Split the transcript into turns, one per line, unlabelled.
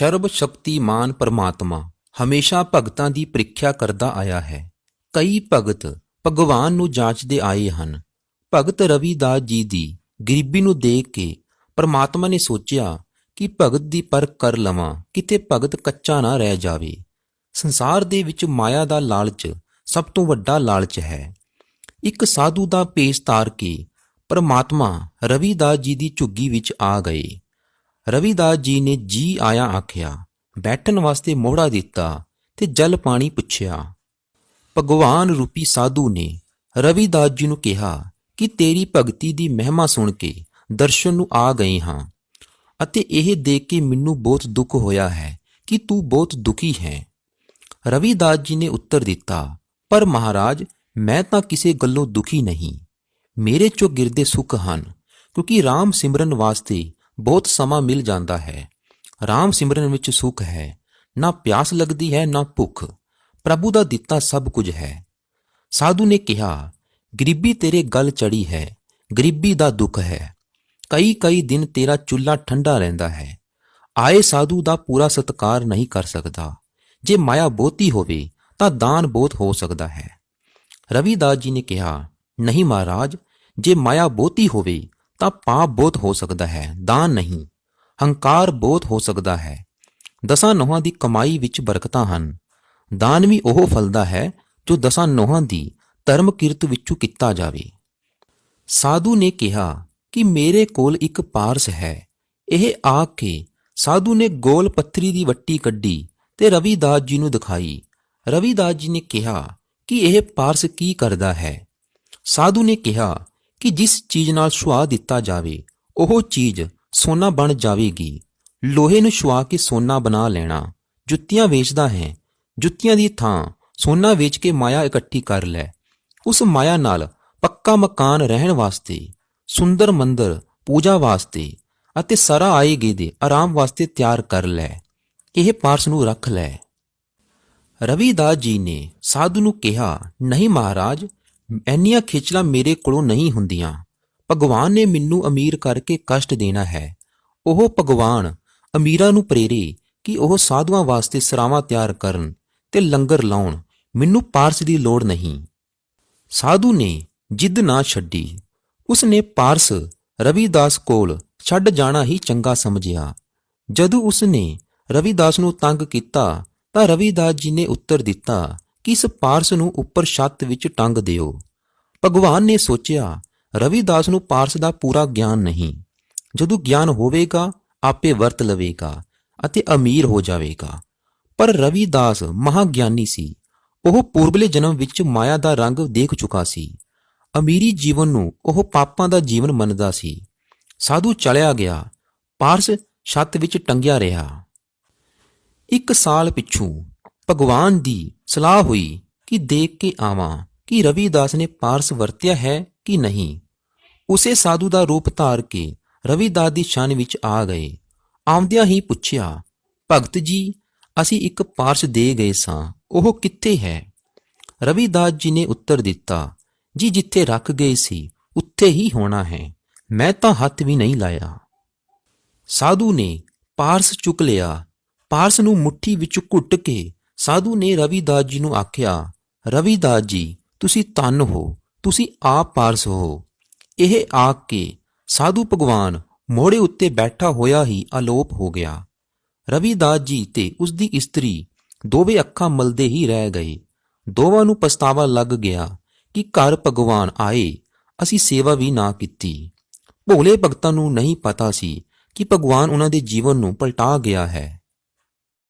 ਸਰਬ ਸ਼ਕਤੀਮਾਨ ਪਰਮਾਤਮਾ ਹਮੇਸ਼ਾ ਭਗਤਾਂ ਦੀ ਪ੍ਰੀਖਿਆ ਕਰਦਾ ਆਇਆ ਹੈ। ਕਈ ਭਗਤ ਭਗਵਾਨ ਨੂੰ ਜਾਂਚਦੇ ਆਏ ਹਨ। ਭਗਤ ਰਵਿਦਾਸ ਜੀ ਦੀ ਗਰੀਬੀ ਨੂੰ ਦੇਖ ਕੇ ਪਰਮਾਤਮਾ ਨੇ ਸੋਚਿਆ ਕਿ ਭਗਤ ਦੀ ਪਰਖ ਕਰ ਲਵਾਂ, ਕਿਤੇ ਭਗਤ ਕੱਚਾ ਨਾ ਰਹਿ ਜਾਵੇ। ਸੰਸਾਰ ਦੇ ਵਿੱਚ ਮਾਇਆ ਦਾ ਲਾਲਚ ਸਭ ਤੋਂ ਵੱਡਾ ਲਾਲਚ ਹੈ। ਇੱਕ ਸਾਧੂ ਦਾ ਪੇਸ਼ ਤਾਰ ਕੇ ਪਰਮਾਤਮਾ ਰਵਿਦਾਸ ਜੀ ਦੀ ਝੁੱਗੀ ਵਿੱਚ ਆ ਗਏ। ਰਵਿਦਾਸ ਜੀ ਨੇ ਜੀ ਆਇਆ ਆਖਿਆ, ਬੈਠਣ ਵਾਸਤੇ ਮੋਹੜਾ ਦਿੱਤਾ ਤੇ ਜਲ ਪਾਣੀ ਪੁੱਛਿਆ। ਭਗਵਾਨ ਰੂਪੀ ਸਾਧੂ ਨੇ ਰਵਿਦਾਸ ਜੀ ਨੂੰ ਕਿਹਾ ਕਿ ਤੇਰੀ ਭਗਤੀ ਦੀ ਮਹਿਮਾ ਸੁਣ ਕੇ ਦਰਸ਼ਨ ਨੂੰ ਆ ਗਏ ਹਾਂ ਅਤੇ ਇਹ ਦੇਖ ਕੇ ਮੈਨੂੰ ਬਹੁਤ ਦੁੱਖ ਹੋਇਆ ਹੈ ਕਿ ਤੂੰ ਬਹੁਤ ਦੁਖੀ ਹੈ। ਰਵਿਦਾਸ ਜੀ ਨੇ ਉੱਤਰ ਦਿੱਤਾ, ਪਰ ਮਹਾਰਾਜ, ਮੈਂ ਤਾਂ ਕਿਸੇ ਗੱਲੋਂ ਦੁਖੀ ਨਹੀਂ। ਮੇਰੇ ਚੋਂ ਗਿਰਦੇ ਸੁੱਖ ਹਨ, ਕਿਉਂਕਿ RAM ਸਿਮਰਨ ਵਾਸਤੇ ਬਹੁਤ ਸਮਾਂ ਮਿਲ ਜਾਂਦਾ ਹੈ। RAM ਸਿਮਰਨ ਵਿੱਚ ਸੁੱਖ ਹੈ। ਨਾ ਪਿਆਸ ਲੱਗਦੀ ਹੈ, ਨਾ ਭੁੱਖ। ਪ੍ਰਭੂ ਦਾ ਦਿੱਤਾ ਸਭ ਕੁਝ ਹੈ। ਸਾਧੂ ਨੇ ਕਿਹਾ, ਗਰੀਬੀ ਤੇਰੇ ਗਲ ਚੜੀ ਹੈ, ਗਰੀਬੀ ਦਾ ਦੁੱਖ ਹੈ। ਕਈ ਕਈ ਦਿਨ ਤੇਰਾ ਚੁੱਲ੍ਹਾ ਠੰਡਾ ਰਹਿੰਦਾ ਹੈ। ਆਏ ਸਾਧੂ ਦਾ ਪੂਰਾ ਸਤਕਾਰ ਨਹੀਂ ਕਰ ਸਕਦਾ। ਜੇ ਮਾਇਆ ਬਹੁਤੀ ਹੋਵੇ, ਤਾਂ ਦਾਨ ਬਹੁਤ ਹੋ ਸਕਦਾ ਹੈ। ਰਵਿਦਾਸ ਜੀ ਨੇ ਕਿਹਾ, ਨਹੀਂ ਮਹਾਰਾਜ, ਜੇ ਮਾਇਆ ਬਹੁਤੀ ਹੋਵੇ ਤਾਂ ਪਾਪ ਬਹੁਤ ਹੋ ਸਕਦਾ ਹੈ, ਦਾਨ ਨਹੀਂ, ਹੰਕਾਰ ਬਹੁਤ ਹੋ ਸਕਦਾ ਹੈ। ਦਸਾਂ ਨੋਹਾਂ ਦੀ ਕਮਾਈ ਵਿੱਚ ਬਰਕਤਾਂ ਹਨ। ਦਾਨ ਵੀ ਉਹ ਫਲਦਾ ਹੈ ਜੋ ਦਸਾਂ ਨੋਹਾਂ ਦੀ ਧਰਮ ਕਿਰਤ ਵਿੱਚੋਂ ਕੀਤਾ ਜਾਵੇ। ਸਾਧੂ ਨੇ ਕਿਹਾ ਕਿ ਮੇਰੇ ਕੋਲ ਇੱਕ ਪਾਰਸ ਹੈ। ਇਹ ਆ ਕੇ ਸਾਧੂ ਨੇ ਗੋਲ ਪੱਥਰੀ ਦੀ ਵੱਟੀ ਕੱਢੀ ਤੇ ਰਵਿਦਾਸ ਜੀ ਨੂੰ ਦਿਖਾਈ। ਰਵਿਦਾਸ ਜੀ ਨੇ ਕਿਹਾ ਕਿ ਇਹ ਪਾਰਸ ਕੀ ਕਰਦਾ ਹੈ? ਸਾਧੂ ਨੇ ਕਿਹਾ ਕਿ ਜਿਸ ਚੀਜ਼ ਨਾਲ ਸੁਆ ਦਿੱਤਾ ਜਾਵੇ, ਉਹ ਚੀਜ਼ ਸੋਨਾ ਬਣ ਜਾਵੇਗੀ। ਲੋਹੇ ਨੂੰ ਸੁਆ ਕੇ ਸੋਨਾ ਬਣਾ ਲੈਣਾ। ਜੁੱਤੀਆਂ ਵੇਚਦਾ ਹੈ। ਜੁੱਤੀਆਂ ਦੀ ਥਾਂ ਸੋਨਾ ਵੇਚ ਕੇ ਮਾਇਆ ਇਕੱਠੀ ਕਰ ਲੈ। ਉਸ ਮਾਇਆ ਨਾਲ ਪੱਕਾ ਮਕਾਨ ਰਹਿਣ ਵਾਸਤੇ, ਸੁੰਦਰ ਮੰਦਰ, ਪੂਜਾ ਵਾਸਤੇ ਅਤੇ ਸਰਾ ਆਏਗੇ ਦੇ ਆਰਾਮ ਵਾਸਤੇ ਤਿਆਰ ਕਰ ਲੈ। ਇਹ ਪਾਰਸ ਨੂੰ ਰੱਖ ਲੈ। ਰਵਿਦਾਸ ਜੀ ਨੇ ਸਾਧੂ ਨੂੰ ਕਿਹਾ, ਨਹੀਂ ਮਹਾਰਾਜ ਐਨੀਆਂ ਖੇਚਲਾਂ ਮੇਰੇ ਕੋਲੋਂ ਨਹੀਂ ਹੁੰਦੀਆਂ। ਭਗਵਾਨ ਨੇ ਮੈਨੂੰ ਅਮੀਰ ਕਰਕੇ ਕਸ਼ਟ ਦੇਣਾ ਹੈ। ਉਹ ਭਗਵਾਨ, ਅਮੀਰਾਂ ਨੂੰ ਪ੍ਰੇਰੇ ਕਿ ਉਹ ਸਾਧੂਆਂ ਵਾਸਤੇ ਸਰਾਵਾਂ ਤਿਆਰ ਕਰਨ ਤੇ ਲੰਗਰ ਲਾਉਣ। ਮੈਨੂੰ ਪਾਰਸ ਦੀ ਲੋੜ ਨਹੀਂ। ਸਾਧੂ ਨੇ ਜਿੱਦ ਨਾ ਛੱਡੀ। ਉਸ ਨੇ ਪਾਰਸ ਰਵਿਦਾਸ ਕੋਲ ਛੱਡ ਜਾਣਾ ਹੀ ਚੰਗਾ ਸਮਝਿਆ। ਜਦੋਂ ਉਸ ਨੇ ਰਵਿਦਾਸ ਨੂੰ ਤੰਗ ਕੀਤਾ ਤਾਂ ਰਵਿਦਾਸ ਜੀ ਨੇ ਉੱਤਰ ਦਿੱਤਾ ਕਿ ਇਸ ਪਾਰਸ ਨੂੰ ਉੱਪਰ ਛੱਤ ਵਿੱਚ ਟੰਗ ਦਿਓ। ਭਗਵਾਨ ਨੇ ਸੋਚਿਆ, ਰਵਿਦਾਸ ਨੂੰ ਪਾਰਸ ਦਾ ਪੂਰਾ ਗਿਆਨ ਨਹੀਂ। ਜਦੋਂ ਗਿਆਨ ਹੋਵੇਗਾ, ਆਪੇ ਵਰਤ ਲਵੇਗਾ ਅਤੇ ਅਮੀਰ ਹੋ ਜਾਵੇਗਾ। ਪਰ ਰਵਿਦਾਸ ਮਹਾਗਿਆਨੀ ਸੀ। ਉਹ ਪੂਰਬਲੇ ਜਨਮ ਵਿੱਚ ਮਾਇਆ ਦਾ ਰੰਗ ਦੇਖ ਚੁੱਕਾ ਸੀ। ਅਮੀਰੀ ਜੀਵਨ ਨੂੰ ਉਹ ਪਾਪਾਂ ਦਾ ਜੀਵਨ ਮੰਨਦਾ ਸੀ। ਸਾਧੂ ਚਲਿਆ ਗਿਆ। ਪਾਰਸ ਛੱਤ ਵਿੱਚ ਟੰਗਿਆ ਰਿਹਾ। ਇੱਕ ਸਾਲ ਪਿੱਛੋਂ ਭਗਵਾਨ ਦੀ ਸਲਾਹ ਹੋਈ ਕਿ ਦੇਖ ਕੇ ਆਵਾਂ ਕਿ ਰਵਿਦਾਸ ਨੇ ਪਾਰਸ ਵਰਤਿਆ ਹੈ ਕਿ ਨਹੀਂ। ਉਸੇ ਸਾਧੂ ਦਾ ਰੂਪ ਧਾਰ ਕੇ ਰਵਿਦਾਸ ਦੀ ਛਾਨ ਵਿੱਚ ਆ ਗਏ। ਆਉਂਦਿਆਂ ਹੀ ਪੁੱਛਿਆ, ਭਗਤ ਜੀ, ਅਸੀਂ ਇੱਕ ਪਾਰਸ ਦੇ ਗਏ ਸਾਂ, ਉਹ ਕਿੱਥੇ ਹੈ? ਰਵਿਦਾਸ ਜੀ ਨੇ ਉੱਤਰ ਦਿੱਤਾ, ਜੀ, ਜਿੱਥੇ ਰੱਖ ਗਏ ਸੀ, ਉੱਥੇ ਹੀ ਹੋਣਾ ਹੈ। ਮੈਂ ਤਾਂ ਹੱਥ ਵੀ ਨਹੀਂ ਲਾਇਆ। ਸਾਧੂ ਨੇ ਪਾਰਸ ਚੁੱਕ ਲਿਆ। ਪਾਰਸ ਨੂੰ ਮੁੱਠੀ ਵਿੱਚ ਘੁੱਟ ਕੇ ਸਾਧੂ ਨੇ ਰਵਿਦਾਸ ਜੀ ਨੂੰ ਆਖਿਆ, ਰਵਿਦਾਸ ਜੀ, ਤੁਸੀਂ ਧੰਨ ਹੋ, ਤੁਸੀਂ ਆਪ ਪਾਰਸ ਹੋ। ਇਹ ਆਖ ਕੇ ਸਾਧੂ ਭਗਵਾਨ ਮੋੜੇ ਉੱਤੇ ਬੈਠਾ ਹੋਇਆ ਹੀ ਅਲੋਪ ਹੋ ਗਿਆ। ਰਵਿਦਾਸ ਜੀ ਤੇ ਉਸ ਦੀ ਇਸਤਰੀ ਦੋਵੇਂ ਅੱਖਾਂ ਮਲਦੇ ਹੀ ਰਹਿ ਗਏ। ਦੋਵਾਂ ਨੂੰ ਪਛਤਾਵਾ ਲੱਗ ਗਿਆ ਕਿ ਘਰ ਭਗਵਾਨ ਆਏ, ਅਸੀਂ ਸੇਵਾ ਵੀ ਨਾ ਕੀਤੀ। ਭੋਲੇ ਭਗਤਾਂ ਨੂੰ ਨਹੀਂ ਪਤਾ ਸੀ ਕਿ ਭਗਵਾਨ ਉਹਨਾਂ ਦੇ ਜੀਵਨ ਨੂੰ ਪਲਟਾ ਗਿਆ ਹੈ।